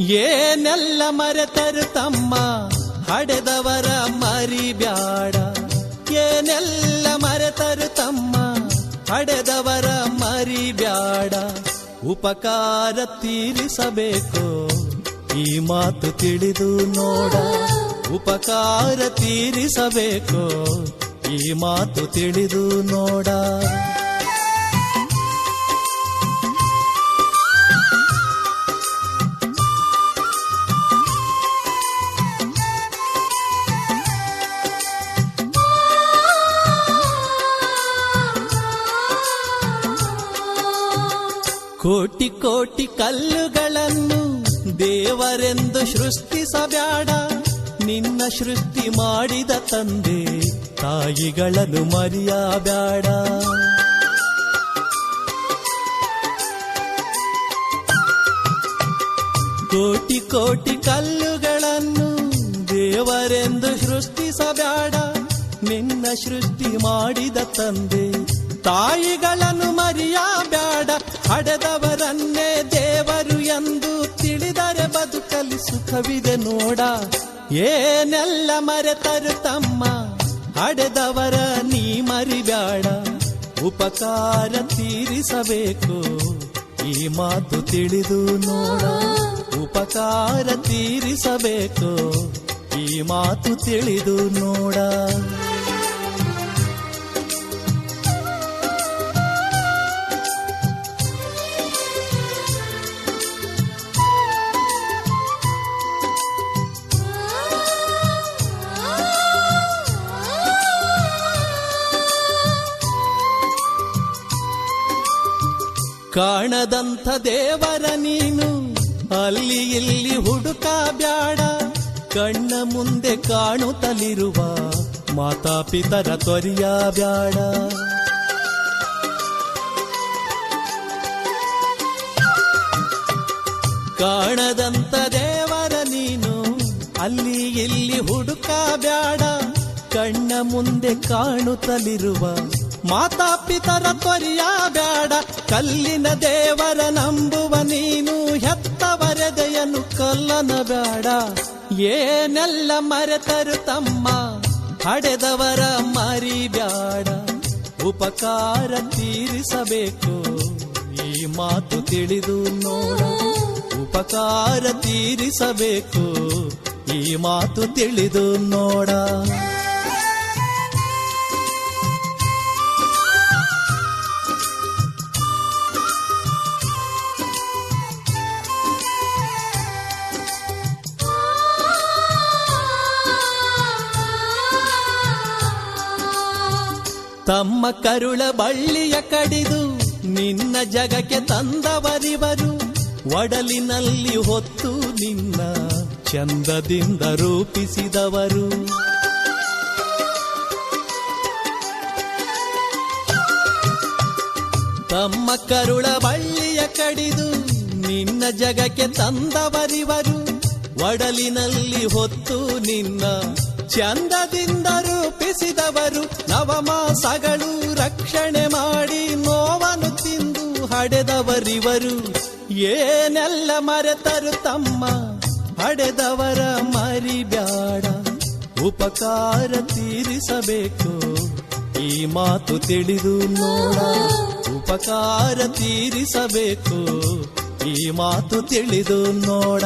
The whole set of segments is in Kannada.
ಏನೆಲ್ಲ ಮರೆತರು ತಮ್ಮ ಹಡೆದವರ ಮರಿಬ್ಯಾಡ ಏನೆಲ್ಲ ಮರೆತರು ತಮ್ಮ ಹಡೆದವರ ಮರಿಬ್ಯಾಡ ಉಪಕಾರ ತೀರಿಸಬೇಕು. ಈ ಮಾತು ತಿಳಿದು ನೋಡ. ಉಪಕಾರ ತೀರಿಸಬೇಕು. ಈ ಮಾತು ತಿಳಿದು ನೋಡ. ಕೋಟಿ ಕೋಟಿ ಕಲ್ಲುಗಳನ್ನು ದೇವರೆಂದು ಸೃಷ್ಟಿಸಬೇಡ ನಿನ್ನ ಸೃಷ್ಟಿ ಮಾಡಿದ ತಂದೆ ತಾಯಿಗಳನ್ನು ಮರೆಯಬೇಡ ಕೋಟಿ ಕೋಟಿ ಕಲ್ಲುಗಳನ್ನು ದೇವರೆಂದು ಸೃಷ್ಟಿಸಬೇಡ ನಿನ್ನ ಸೃಷ್ಟಿ ಮಾಡಿದ ತಂದೆ ತಾಯಿಗಳನ್ನು ಮರೆಯಬ್ಯಾಡ ಹಡೆದವರನ್ನೇ ದೇವರು ಎಂದು ತಿಳಿದರೆ ಬದುಕಲಿ ಸುಖವಿದೆ ನೋಡ. ಏನೆಲ್ಲ ಮರೆತರು ತಮ್ಮ? ಹಡೆದವರ ನೀ ಮರಿಬ್ಯಾಡ ಉಪಕಾರ ತೀರಿಸಬೇಕು. ಈ ಮಾತು ತಿಳಿದು ನೋಡ. ಉಪಕಾರ ತೀರಿಸಬೇಕು. ಈ ಮಾತು ತಿಳಿದು ನೋಡ. ಕಾಣದಂಥ ದೇವರ ನೀನು, ಅಲ್ಲಿ ಇಲ್ಲಿ ಹುಡುಕ ಬ್ಯಾಡ. ಕಣ್ಣ ಮುಂದೆ ಕಾಣುತ್ತಲಿರುವ ಮಾತಾಪಿತರ ತ್ವರಿಯ ಬ್ಯಾಡ. ಕಾಣದಂಥ ದೇವರ ನೀನು, ಅಲ್ಲಿ ಇಲ್ಲಿ ಹುಡುಕ ಬ್ಯಾಡ. ಕಣ್ಣ ಮುಂದೆ ಕಾಣುತ್ತಲಿರುವ ಮಾತಾಪಿತರ ತ್ವರಿಯ ಬ್ಯಾಡ, ಕಲ್ಲಿನ ದೇವರ ನಂಬುವ ನೀನು ಹೆತ್ತವರೆದೆಯನ್ನು ಕಲ್ಲನ ಬ್ಯಾಡ. ಏನೆಲ್ಲ ಮರೆತರು ತಮ್ಮ ಹಡೆದವರ ಮರಿ ಬ್ಯಾಡ. ಉಪಕಾರ ತೀರಿಸಬೇಕು, ಈ ಮಾತು ತಿಳಿದು ನೋಡ. ಉಪಕಾರ ತೀರಿಸಬೇಕು, ಈ ಮಾತು ತಿಳಿದು ನೋಡ. ತಮ್ಮ ಕರುಳ ಬಳ್ಳಿಯ ಕಡಿದು ನಿನ್ನ ಜಗಕ್ಕೆ ತಂದವರಿವರು. ಒಡಲಿನಲ್ಲಿ ಹೊತ್ತು ನಿನ್ನ ಚಂದದಿಂದ ರೂಪಿಸಿದವರು. ತಮ್ಮ ಕರುಳ ಬಳ್ಳಿಯ ಕಡಿದು ನಿನ್ನ ಜಗಕ್ಕೆ ತಂದವರಿವರು. ಒಡಲಿನಲ್ಲಿ ಹೊತ್ತು ನಿನ್ನ ಚಂದದಿಂದ ರೂಪಿಸಿದವರು ನವಮಾಸಗಳು ರಕ್ಷಣೆ ಮಾಡಿ ನೋವನ್ನು ತಿಂದು ಹಡೆದವರಿವರು. ಏನೆಲ್ಲ ಮರೆತರು ತಮ್ಮ ಹಡೆದವರ ಮರಿಬ್ಯಾಡ. ಉಪಕಾರ ತೀರಿಸಬೇಕು. ಈ ಮಾತು ತಿಳಿದು ನೋಡ. ಉಪಕಾರ ತೀರಿಸಬೇಕು. ಈ ಮಾತು ತಿಳಿದು ನೋಡ.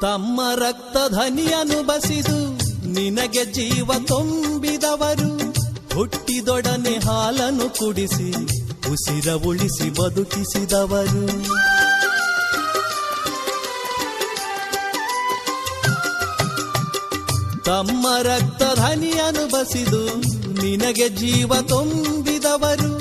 ತಮ್ಮ ರಕ್ತ ಧನಿಯನ್ನು ಬಸಿದು ನಿನಗೆ ಜೀವ ತುಂಬಿದವರು. ಹುಟ್ಟಿದೊಡನೆ ಹಾಲನ್ನು ಕುಡಿಸಿ, ಉಸಿರ ಉಳಿಸಿ ಬದುಕಿಸಿದವರು. ತಮ್ಮ ರಕ್ತ ಧನಿಯನ್ನು ಬಸಿದು ನಿನಗೆ ಜೀವ ತುಂಬಿದವರು.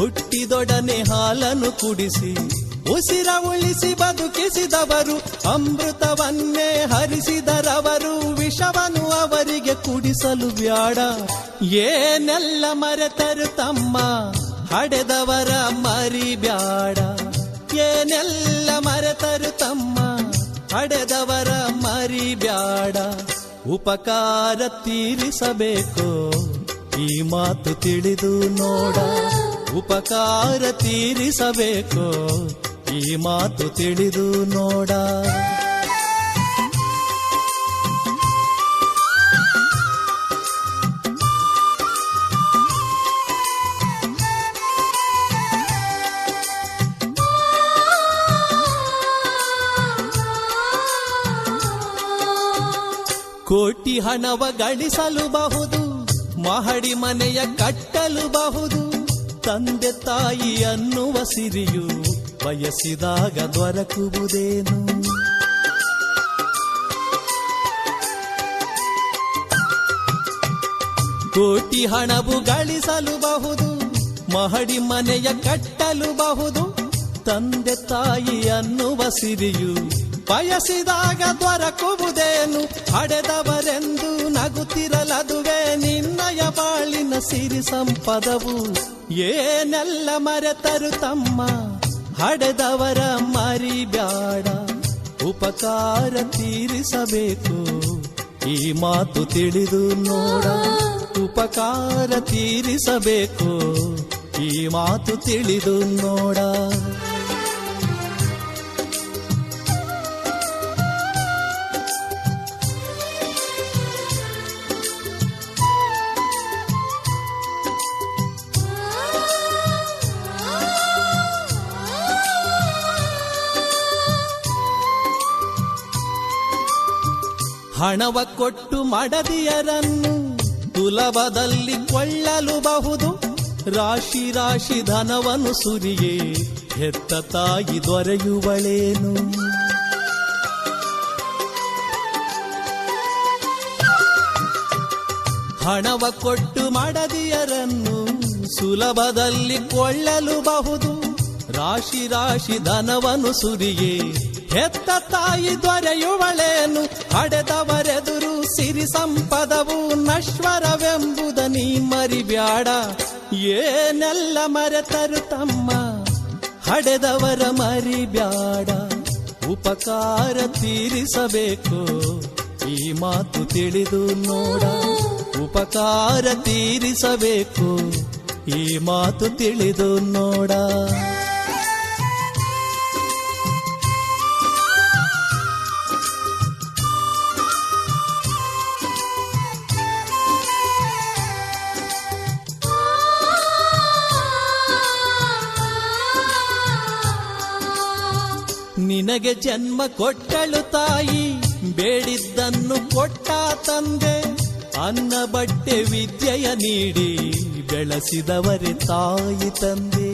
ಹುಟ್ಟಿದೊಡನೆ ಹಾಲನ್ನು ಕುಡಿಸಿ ಉಸಿರ ಉಳಿಸಿ ಬದುಕಿಸಿದವರು, ಅಮೃತವನ್ನೇ ಹರಿಸಿದರವರು, ವಿಷವನ್ನು ಅವರಿಗೆ ಕುಡಿಸಲು ಬ್ಯಾಡ. ಏನೆಲ್ಲ ಮರೆತರು ತಮ್ಮ ಹಡೆದವರ ಮರಿಬ್ಯಾಡ ಏನೆಲ್ಲ ಮರೆತರು ತಮ್ಮ ಹಡೆದವರ ಮರಿಬ್ಯಾಡ ಉಪಕಾರ ತೀರಿಸಬೇಕು, ಈ ಮಾತು ತಿಳಿದು ನೋಡ. ಉಪಕಾರ ತೀರಿಸಬೇಕು ಈ ಮಾತು ತಿಳಿದು ನೋಡ. ಕೋಟಿ ಹಣವ ಗಳಿಸಲು ಬಹುದು, ಮಹಡಿ ಮನೆಯ ಕಟ್ಟಲು ಬಹುದು, ತಂದೆ ತಾಯಿ ಅನ್ನುವ ಸಿರಿಯು. ಬಯಸಿದಾಗ ದೊರಕುವುದೇನು? ಕೋಟಿ ಹಣವು ಗಳಿಸಲು ಬಹುದು ಮಹಡಿ ಮನೆಯ ಕಟ್ಟಲು ಬಹುದು ತಂದೆ ತಾಯಿ ಅನ್ನುವ ಸಿರಿಯು ಬಯಸಿದಾಗ ದೊರಕುವುದೇನು? ಹಡೆದವರೆಂದು ನಗುತ್ತಿರಲದುವೆ ನಿನ್ನಯ ಬಾಳಿನ ಸಿರಿ ಸಂಪದವು, ಏನೆಲ್ಲ ಮರೆತರು ತಮ್ಮ ಹಡೆದವರ ಮರಿಬ್ಯಾಡ ಉಪಕಾರ ತೀರಿಸಬೇಕು. ಈ ಮಾತು ತಿಳಿದು ನೋಡ ಉಪಕಾರ ತೀರಿಸಬೇಕು. ಈ ಮಾತು ತಿಳಿದು ನೋಡ. ಹಣವ ಕೊಟ್ಟು ಮಡದಿಯರನ್ನು ಸುಲಭದಲ್ಲಿ ಕೊಳ್ಳಲು ಬಹುದು ರಾಶಿ ರಾಶಿ ಧನವನ್ನು ಸುರಿಯೇ ಹೆತ್ತ ತಾಯಿ ದೊರೆಯುವಳೇನು? ಹಣವ ಕೊಟ್ಟು ಮಡದಿಯರನ್ನು ಸುಲಭದಲ್ಲಿ ಕೊಳ್ಳಲು ಬಹುದು ರಾಶಿ ರಾಶಿ ಧನವನ್ನು ಸುರಿಯೇ ಹೆತ್ತ ತಾಯಿ ದೊರೆಯುವಳೇನು? ಹಡೆದವರೆದುರು ಸಿರಿ ಸಂಪದವು ನಶ್ವರವೆಂಬುದ ನೀ ಮರಿಬ್ಯಾಡ. ಏನೆಲ್ಲ ಮರೆತರು ತಮ್ಮ? ಹಡೆದವರ ಮರಿಬ್ಯಾಡ. ಉಪಕಾರ ತೀರಿಸಬೇಕು. ಈ ಮಾತು ತಿಳಿದು ನೋಡ. ಉಪಕಾರ ತೀರಿಸಬೇಕು. ಈ ಮಾತು ತಿಳಿದು ನೋಡ. ನಿನಗೆ ಜನ್ಮ ಕೊಟ್ಟಳು ತಾಯಿ, ಬೇಡಿದ್ದನ್ನು ಕೊಟ್ಟ ತಂದೆ. ಅನ್ನ ಬಟ್ಟೆ ವಿದ್ಯೆಯ ನೀಡಿ ಬೆಳೆಸಿದವರೇ ತಾಯಿ ತಂದೆ.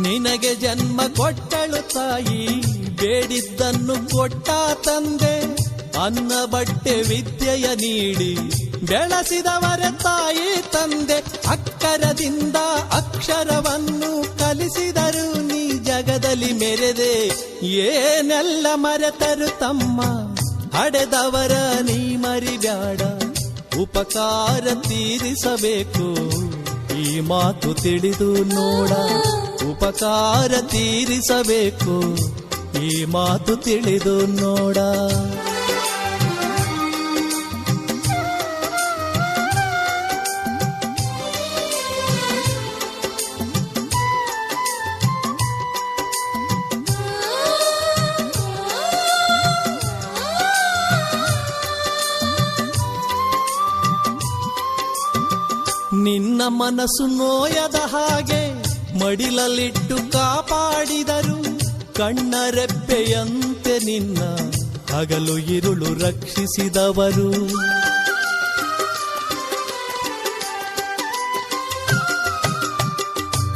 ನಿನಗೆ ಜನ್ಮ ಕೊಟ್ಟಳು ತಾಯಿ, ಬೇಡಿದ್ದನ್ನು ಕೊಟ್ಟ ತಂದೆ. ಅನ್ನ ಬಟ್ಟೆ ವಿದ್ಯೆಯ ನೀಡಿ ಬೆಳೆಸಿದವರ ತಾಯಿ ತಂದೆ. ಅಕ್ಕರದಿಂದ ಅಕ್ಷರವನ್ನು ಕಲಿಸಿದರು ನೀ ಜಗದಲ್ಲಿ ಮೆರೆದೆ. ಏನೆಲ್ಲ ಮರೆತರು ತಮ್ಮ ಹಡೆದವರ ನೀ ಮರಿಬ್ಯಾಡ. ಉಪಕಾರ ತೀರಿಸಬೇಕು, ಈ ಮಾತು ತಿಳಿದು ನೋಡ. ಉಪಕಾರ ತೀರಿಸಬೇಕು, ಈ ಮಾತು ತಿಳಿದು ನೋಡ. ನಿನ್ನ ಮನಸ್ಸು ನೋಯದ ಹಾಗೆ ಮಡಿಲಲ್ಲಿಟ್ಟು ಕಾಪಾಡಿದರು. ಕಣ್ಣ ರೆಪ್ಪೆಯಂತೆ ನಿನ್ನ ಹಗಲು ಇರುಳು ರಕ್ಷಿಸಿದವರು.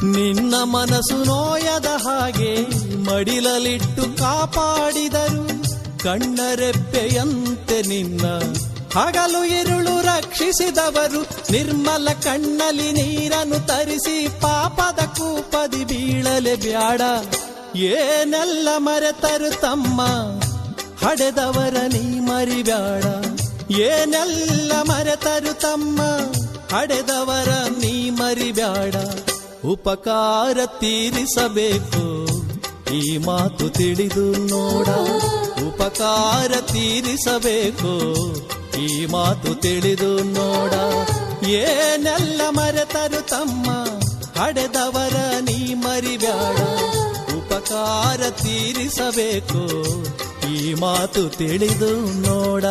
ನಿನ್ನ ಮನಸ್ಸು ನೋಯದ ಹಾಗೆ ಮಡಿಲಲಿಟ್ಟು ಕಾಪಾಡಿದರು. ಕಣ್ಣರೆಪ್ಪೆಯಂತೆ ನಿನ್ನ ಹಗಲು ಇರುಳು ರಕ್ಷಿಸಿದವರು, ನಿರ್ಮಲ ಕಣ್ಣಲ್ಲಿ ನೀರನ್ನು ತರಿಸಿ ಪಾಪದ ಕೂಪದಿ ಬೀಳಲೆ ಬ್ಯಾಡ. ಏನೆಲ್ಲ ಮರೆತರು ತಮ್ಮ, ಹಡೆದವರ ನೀ ಮರಿಬ್ಯಾಡ. ಏನೆಲ್ಲ ಮರೆತರು ತಮ್ಮ, ಹಡೆದವರ ನೀ ಮರಿಬ್ಯಾಡ. ಉಪಕಾರ ತೀರಿಸಬೇಕು, ಈ ಮಾತು ತಿಳಿದು ನೋಡ. ಉಪಕಾರ ತೀರಿಸಬೇಕು ಈ ಮಾತು ತಿಳಿದು ನೋಡ. ಏನೆಲ್ಲ ಮರೆತರು ತಮ್ಮ? ಹಡೆದವರ ನೀ ಮರಿಬ್ಯಾಡ. ಉಪಕಾರ ತೀರಿಸಬೇಕು. ಈ ಮಾತು ತಿಳಿದು ನೋಡ.